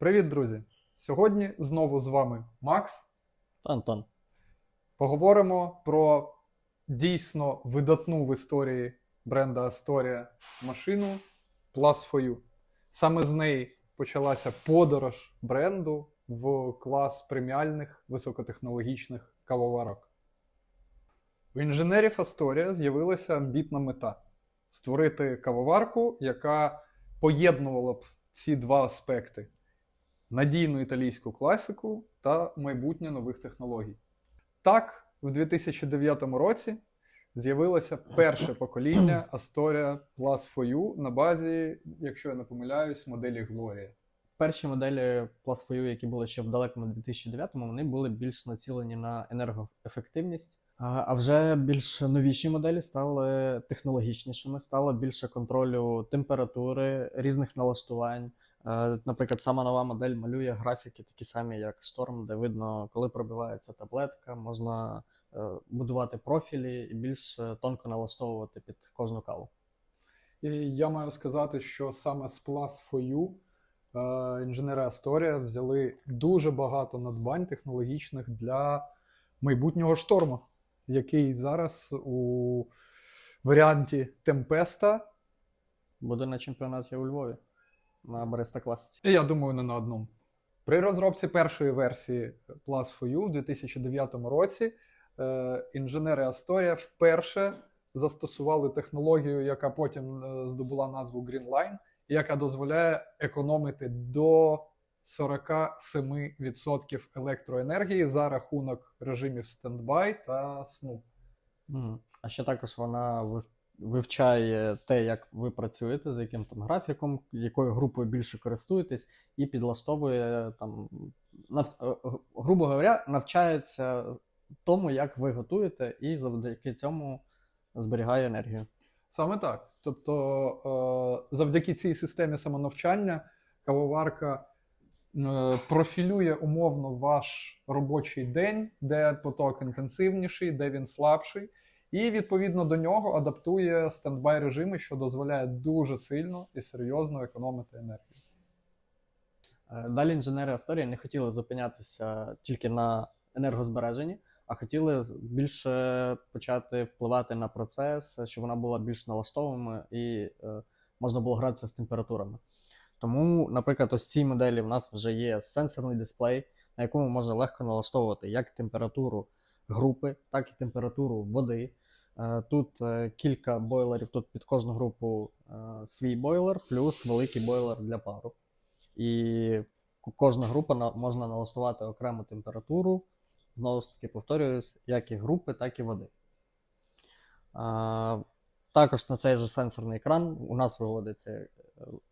Привіт, друзі! Сьогодні знову з вами Макс. Антон. Поговоримо про дійсно видатну в історії бренда Astoria машину Plus for You. Саме з неї почалася подорож бренду в клас преміальних високотехнологічних кавоварок. У інженерів Astoria з'явилася амбітна мета створити кавоварку, яка поєднувала б ці два аспекти: надійну італійську класику та майбутнє нових технологій. Так, в 2009 році з'явилося перше покоління Astoria Plus for You на базі, якщо я не помиляюсь, моделі Gloria. Перші моделі Plus for You, які були ще в далекому 2009-му, вони були більш націлені на енергоефективність. А вже більш новіші моделі стали технологічнішими, стало більше контролю температури, різних налаштувань. Е, Наприклад, сама нова модель малює графіки, такі самі, як Storm, де видно, коли пробивається таблетка, можна е, будувати профілі і більш е, тонко налаштовувати під кожну каву. І я маю сказати, що саме з Plus for You е, інженери Astoria взяли дуже багато надбань технологічних для майбутнього шторму, який зараз у варіанті Темпеста, Буде на чемпіонаті у Львові на Бариста класиці. і я думаю, не на одному. При розробці першої версії Plus for You в 2009 році е, інженери Astoria вперше застосували технологію, яка потім е, здобула назву Greenline, яка дозволяє економити до 47% електроенергії за рахунок режимів стендбай та сну. А ще також вона вивчає те, як ви працюєте, за яким там графіком, якою групою більше користуєтесь, і підлаштовує там, нав... е, грубо говоря, навчається тому, як ви готуєте, і завдяки цьому зберігає енергію. Саме так. Тобто, е, завдяки цій системі самонавчання кавоварка е, профілює умовно ваш робочий день, де поток інтенсивніший, де він слабший, і відповідно до нього адаптує стендбай режими, що дозволяє дуже сильно і серйозно економити енергію. Е, Далі інженери Асторії не хотіли зупинятися тільки на енергозбереженні, а хотіли більше почати впливати на процес, щоб вона була більш налаштованою і е, можна було гратися з температурами. Тому, наприклад, ось цій моделі в нас вже є сенсорний дисплей, на якому можна легко налаштовувати як температуру групи, так і температуру води. Е, Тут е, кілька бойлерів, тут під кожну групу е, свій бойлер, плюс великий бойлер для пару. І кожна група можна налаштувати окрему температуру. Знову ж таки, повторююсь, як і групи, так і води. Також на цей же сенсорний екран у нас виводиться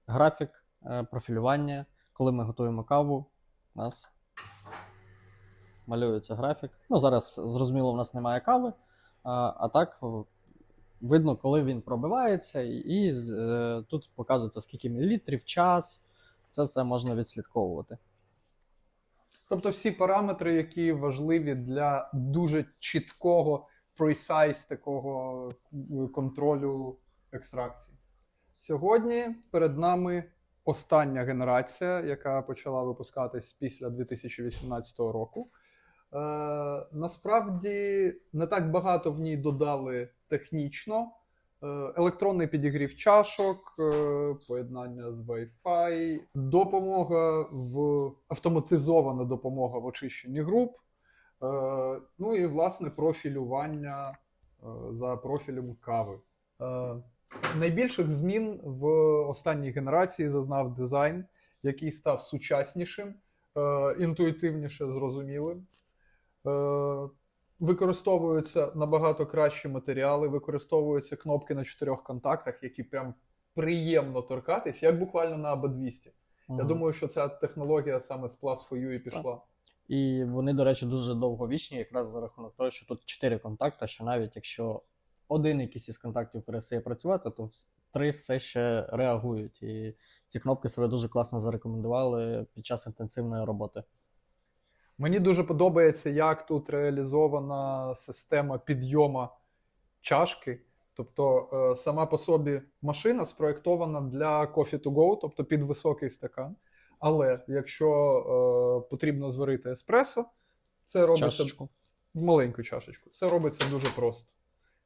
графік профілювання. Коли ми готуємо каву, у нас малюється графік. Ну, зараз, зрозуміло, у нас немає кави, а, так видно, коли він пробивається, і, е, тут показується, скільки мілілітрів, час. Це все можна відслідковувати. Тобто всі параметри, які важливі для дуже чіткого precise такого е, контролю екстракції. Сьогодні перед нами остання генерація, яка почала випускатись після 2018 року. Е, насправді не так багато в ній додали технічно. Е, електронний підігрів чашок, е, поєднання з Wi-Fi, допомога в автоматизована допомога в очищенні груп. Ну і власне профілювання за профілем кави. Найбільших змін в останній генерації зазнав дизайн, який став сучаснішим, інтуїтивніше зрозумілим. Е, Використовуються набагато кращі матеріали, використовуються кнопки на чотирьох контактах, які прям приємно торкатись, як буквально на АБ200. Я думаю, що ця технологія саме з Plus for You і пішла. І вони, до речі, дуже довговічні, якраз за рахунок того, що тут чотири контакти, що навіть якщо один якийсь із контактів перестає працювати, то три все ще реагують. І ці кнопки себе дуже класно зарекомендували під час інтенсивної роботи. Мені дуже подобається, як тут реалізована система підйома чашки. Тобто е, сама по собі машина спроєктована для coffee to go, тобто під високий стакан. Але якщо е, потрібно зварити еспресо, це робиться Чашечку. маленьку чашечку. Це робиться дуже просто.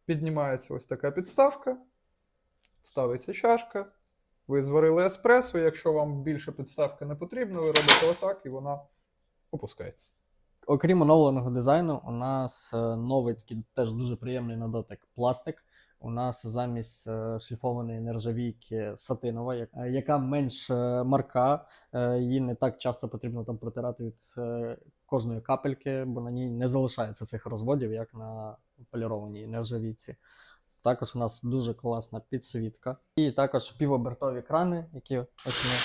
Піднімається ось така підставка, ставиться чашка. Ви зварили еспресо. Якщо вам більше підставки не потрібно, ви робите отак, і вона опускається. Окрім оновленого дизайну, у нас е, новий такий теж дуже приємний на дотик пластик. У нас замість е, шліфованої нержавійки сатинова, е, яка менш марка, її не так часто потрібно там протирати від кожної капельки, бо на ній не залишається цих розводів, як на полірованій нержавійці. Також у нас дуже класна підсвітка. І також півобертові крани, які ось ми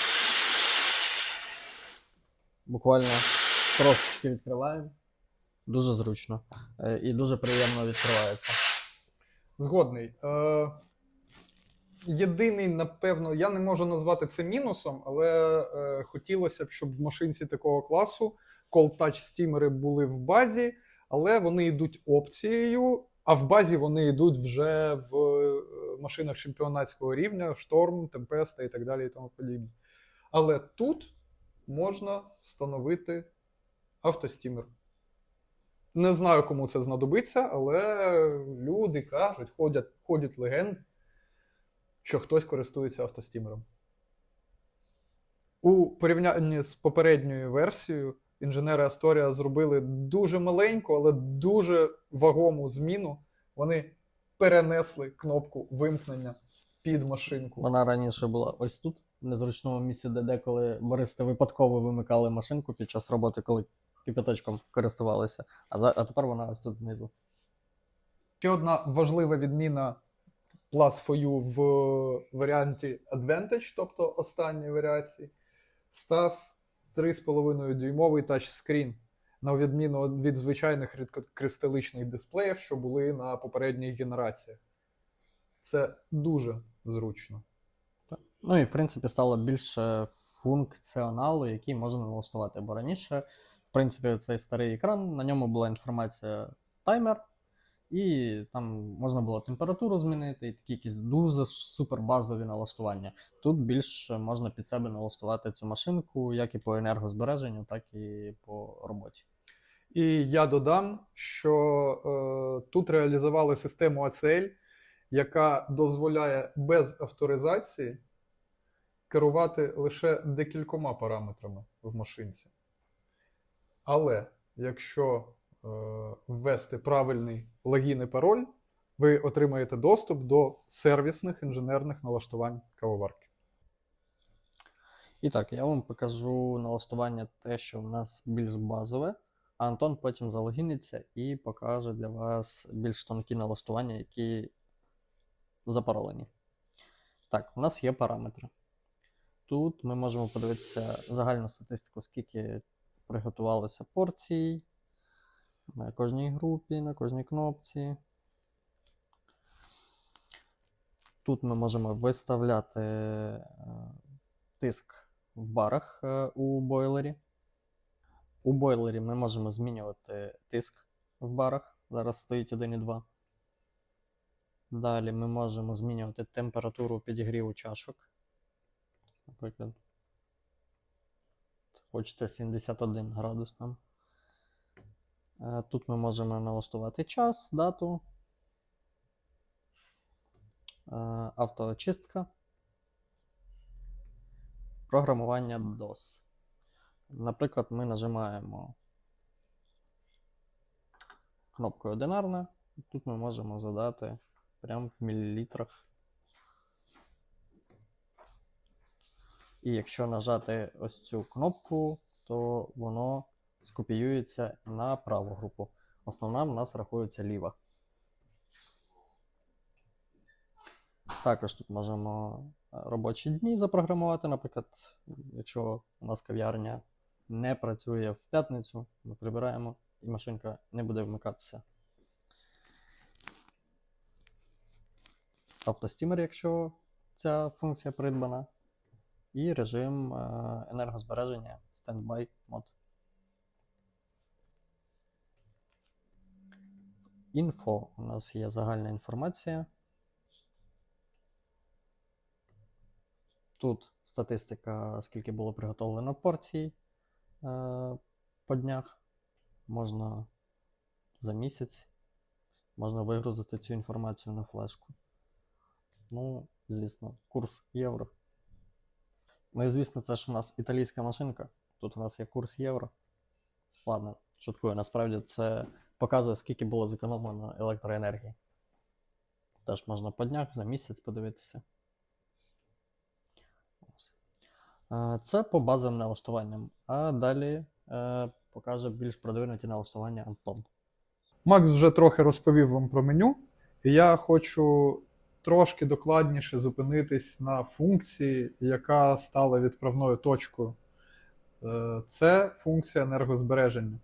буквально трошки відкриваємо. Дуже зручно Е, і дуже приємно відкривається. Згодний. Е, єдиний, напевно, я не можу назвати це мінусом, але е, хотілося б, щоб в машинці такого класу Touch стімери були в базі, але вони йдуть опцією, а в базі вони йдуть вже в е, машинах чемпіонатського рівня, Шторм, Темпеста і так далі і тому подібне. Але тут можна встановити автостімер. Не знаю, кому це знадобиться, але люди кажуть, ходять, ходять легенди, що хтось користується автостімером. У порівнянні з попередньою версією інженери Astoria зробили дуже маленьку, але дуже вагому зміну. Вони перенесли кнопку вимкнення під машинку. Вона раніше була ось тут, в незручному місці, де деколи баристи випадково вимикали машинку під час роботи, коли кипяточком користувалися. А, за, а тепер вона ось тут знизу. Ще одна важлива відміна Plus for You в варіанті Advantage, тобто останньої варіації, став 3,5 дюймовий тачскрін, на відміну від звичайних рідкокристаличних дисплеїв, що були на попередніх генераціях. Це дуже зручно. Ну і в принципі стало більше функціоналу, який можна налаштувати. Бо раніше, принципі, цей старий екран, на ньому була інформація таймер, і там можна було температуру змінити, і такі якісь дуже супер базові налаштування. Тут більше можна під себе налаштувати цю машинку, як і по енергозбереженню, так і по роботі. І я додам, що е, тут реалізували систему ACL, яка дозволяє без авторизації керувати лише декількома параметрами в машинці. Але якщо е, ввести правильний логін і пароль, ви отримаєте доступ до сервісних інженерних налаштувань кавоварки. І так, я вам покажу налаштування те, що в нас більш базове, а Антон потім залогіниться і покаже для вас більш тонкі налаштування, які запаролені. Так, у нас є параметри. Тут ми можемо подивитися загальну статистику, скільки приготувалося порцій на кожній групі, на кожній кнопці. Тут ми можемо виставляти е, тиск в барах е, у бойлері. У бойлері ми можемо змінювати тиск в барах. Зараз стоїть 1,2. Далі ми можемо змінювати температуру підігріву чашок. Наприклад. Хочеться 71 градус нам. Е, Тут ми можемо налаштувати час, дату. Е, Автоочистка. Програмування DOS. Наприклад, ми нажимаємо кнопкою одинарна. і Тут ми можемо задати прямо в мілілітрах. І якщо нажати ось цю кнопку, то воно скопіюється на праву групу. Основна в нас рахується ліва. Також тут можемо е, робочі дні запрограмувати. Наприклад, якщо у нас кав'ярня не працює в п'ятницю, ми прибираємо і машинка не буде вмикатися. Автостімер, якщо ця функція придбана, і режим е, енергозбереження Standby мод. Інфо у нас є загальна інформація. Тут статистика, скільки було приготовлено порцій е, по днях. Можна за місяць. Можна вигрузити цю інформацію на флешку. Ну, звісно, курс євро. Ну і звісно, це ж у нас італійська машинка. Тут у нас є курс євро. Ладно, шуткую, насправді це показує, скільки було зекономлено електроенергії. Теж можна по днях за місяць подивитися. Е, Це по базовим налаштуванням. А далі е, покаже більш продвинуті налаштування Антон. Макс вже трохи розповів вам про меню, і я хочу трошки докладніше зупинитись на функції, яка стала відправною точкою. Е, Це функція енергозбереження.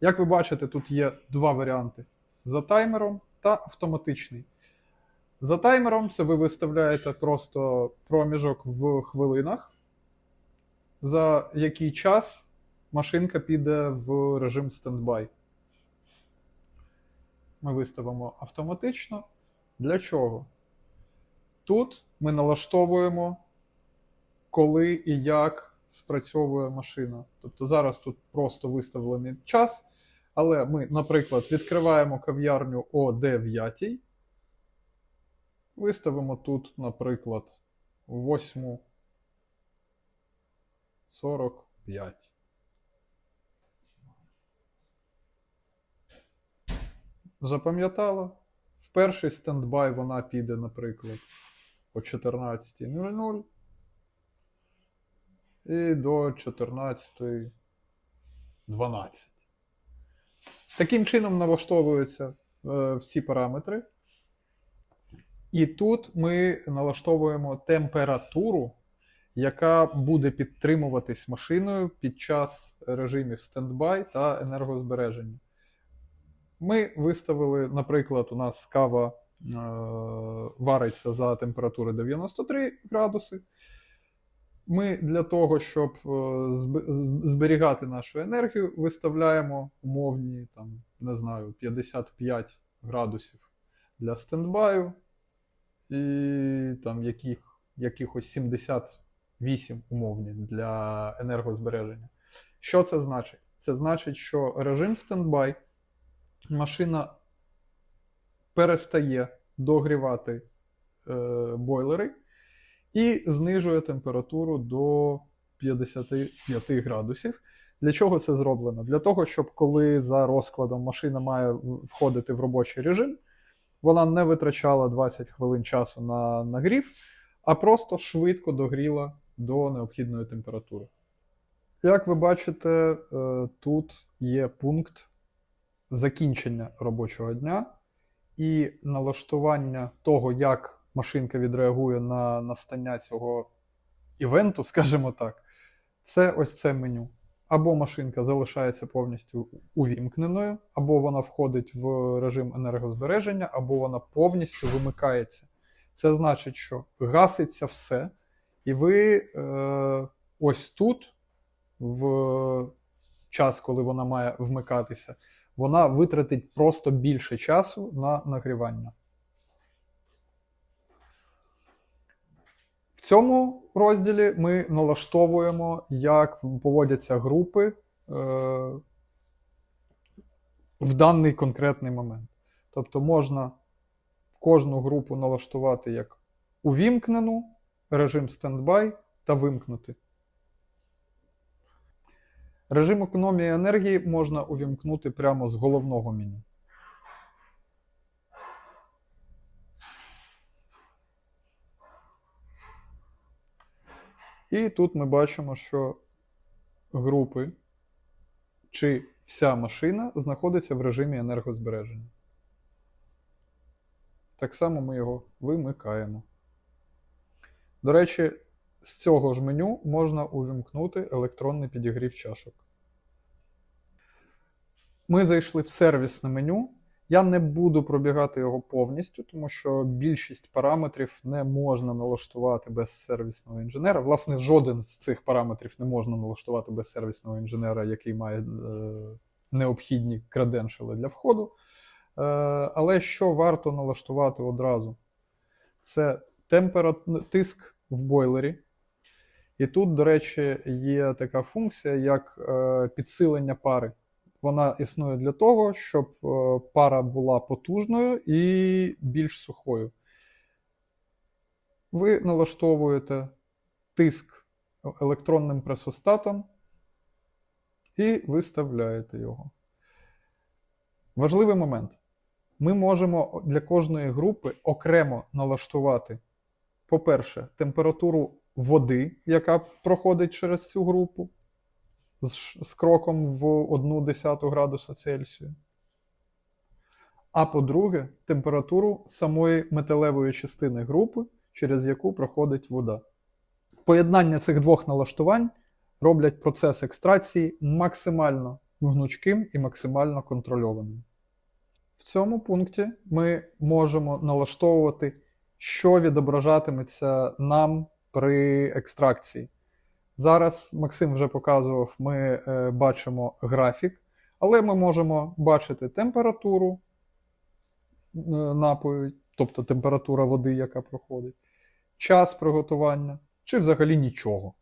Як ви бачите, тут є два варіанти: за таймером та автоматичний. За таймером це ви виставляєте просто проміжок в хвилинах, за який час машинка піде в режим стендбай. Ми виставимо автоматично. Для чого? Тут ми налаштовуємо, коли і як спрацьовує машина. Тобто зараз тут просто виставлений час, але ми, наприклад, відкриваємо кав'ярню о 9. Виставимо тут, наприклад, 8.45. Запам'ятала? Перший стендбай вона піде, наприклад, о 14.00 і до 14.12. Таким чином налаштовуються е, всі параметри. І тут ми налаштовуємо температуру, яка буде підтримуватись машиною під час режимів стендбай та енергозбереження. Ми виставили, наприклад, у нас кава е, вариться за температури 93 градуси. Ми для того, щоб е, зберігати нашу енергію, виставляємо умовні, там, не знаю, 55 градусів для стендбаю і там яких, якихось 78 умовні для енергозбереження. Що це значить? Це значить, що режим стендбай машина перестає догрівати е, бойлери і знижує температуру до 55 градусів. Для чого це зроблено? Для того, щоб коли за розкладом машина має входити в робочий режим, вона не витрачала 20 хвилин часу на нагрів, а просто швидко догріла до необхідної температури. Як ви бачите, е, тут є пункт закінчення робочого дня і налаштування того, як машинка відреагує на настання цього івенту, скажімо так, це ось це меню. Або машинка залишається повністю увімкненою, або вона входить в режим енергозбереження, або вона повністю вимикається. Це значить, що гаситься все, і ви е, ось тут, в час, коли вона має вмикатися, вона витратить просто більше часу на нагрівання. В цьому розділі ми налаштовуємо, як поводяться групи е, в даний конкретний момент. Тобто можна кожну групу налаштувати як увімкнену, режим стендбай та вимкнути. Режим економії енергії можна увімкнути прямо з головного меню. І тут ми бачимо, що групи чи вся машина знаходиться в режимі енергозбереження. Так само ми його вимикаємо. До речі, з цього ж меню можна увімкнути електронний підігрів чашок. Ми зайшли в сервісне меню. Я не буду пробігати його повністю, тому що більшість параметрів не можна налаштувати без сервісного інженера. Власне, жоден з цих параметрів не можна налаштувати без сервісного інженера, який має е, необхідні креденшали для входу. Е, але що варто налаштувати одразу? Це темпера... тиск в бойлері. І тут, до речі, є така функція, як е, підсилення пари. Вона існує для того, щоб е, пара була потужною і більш сухою. Ви налаштовуєте тиск електронним пресостатом і виставляєте його. Важливий момент. Ми можемо для кожної групи окремо налаштувати, по-перше, температуру води, яка проходить через цю групу з, з кроком в 1 десяту градуса Цельсію. А по-друге, температуру самої металевої частини групи, через яку проходить вода. Поєднання цих двох налаштувань роблять процес екстракції максимально гнучким і максимально контрольованим. В цьому пункті ми можемо налаштовувати, що відображатиметься нам при екстракції. Зараз Максим вже показував, ми е, бачимо графік, але ми можемо бачити температуру е, напою, тобто температура води, яка проходить, час приготування, чи взагалі нічого.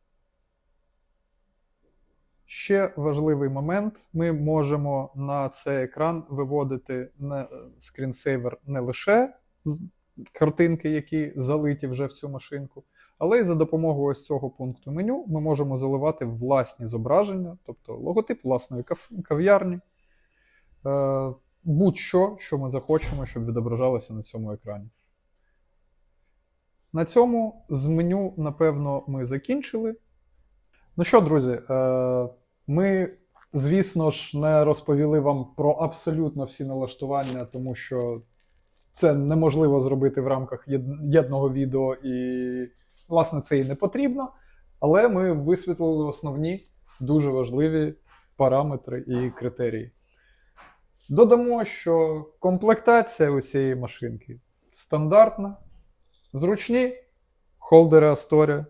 Ще важливий момент: ми можемо на цей екран виводити не, скрінсейвер не лише з картинки, які залиті вже в цю машинку, але й за допомогою ось цього пункту меню ми можемо заливати власні зображення, тобто логотип власної кав'ярні, е, будь-що, що ми захочемо, щоб відображалося на цьому екрані. На цьому з меню, напевно, ми закінчили. Ну що, друзі, е, ми, звісно ж, не розповіли вам про абсолютно всі налаштування, тому що це неможливо зробити в рамках єдного відео, і, власне, це і не потрібно. Але ми висвітлили основні дуже важливі параметри і критерії. Додамо, що комплектація у цієї машинки стандартна, зручні холдери Astoria,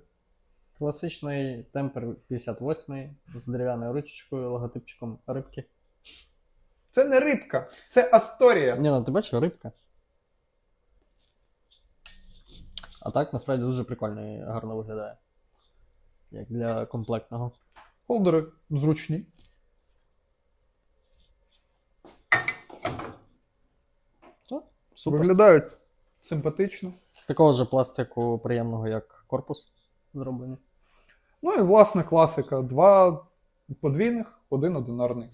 Класичний темпер 58 з дерев'яною ручечкою, логотипчиком рибки. Це не рибка, це Асторія. Ні, ну ти бачиш рибка. А так насправді дуже прикольно і гарно виглядає. Як для комплектного. Холдери зручні. Супер. Виглядають симпатично. З такого ж пластику приємного, як корпус зроблені. Ну і власне класика: два подвійних, один одинарний.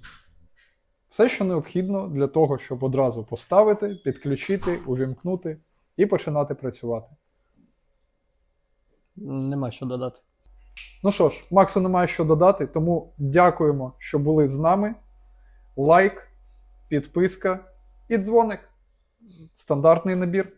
Все, що необхідно для того, щоб одразу поставити, підключити, увімкнути і починати працювати. Нема що додати. Ну що ж, Максу немає що додати, тому дякуємо, що були з нами. Лайк, підписка і дзвоник. Стандартний набір.